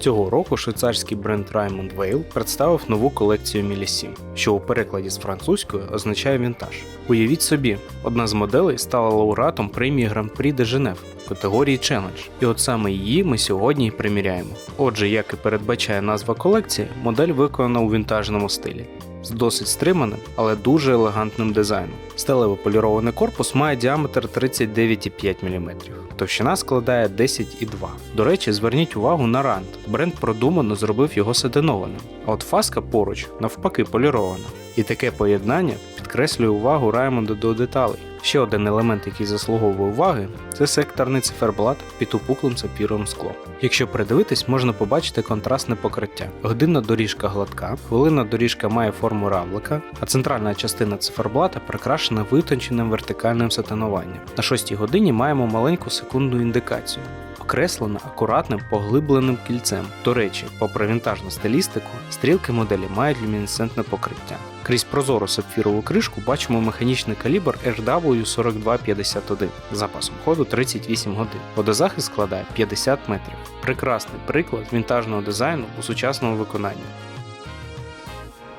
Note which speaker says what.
Speaker 1: Цього року швейцарський бренд Raymond Veil представив нову колекцію Мілісім, що у перекладі з французькою означає вінтаж. Уявіть собі, одна з моделей стала лауреатом премії Гран-прі де Женев категорії Challenge, і от саме її ми сьогодні і приміряємо. Отже, як і передбачає назва колекції, модель виконана у вінтажному стилі. З досить стриманим, але дуже елегантним дизайном. Сталево полірований корпус має діаметр 39,5 мм, товщина складає 10,2 До речі, зверніть увагу на рант. Бренд продумано зробив його сединованим, а от фаска поруч навпаки полірована. І таке поєднання підкреслює увагу Раймонда до деталей. Ще один елемент, який заслуговує уваги, це секторний циферблат під упуклим сапіровим склом. Якщо придивитись, можна побачити контрастне покриття. Годинна доріжка гладка, хвилинна доріжка має форму равлика, а центральна частина циферблата прикрашена витонченим вертикальним сатинуванням. На шостій годині маємо маленьку секундну індикацію. Окреслена акуратним поглибленим кільцем. До речі, попри вінтажну стилістику, стрілки моделі мають люмінесцентне покриття. Крізь прозору сапфірову кришку бачимо механічний калібр RW4251 з запасом ходу 38 годин. Водозахист складає 50 метрів. Прекрасний приклад вінтажного дизайну у сучасному виконанні.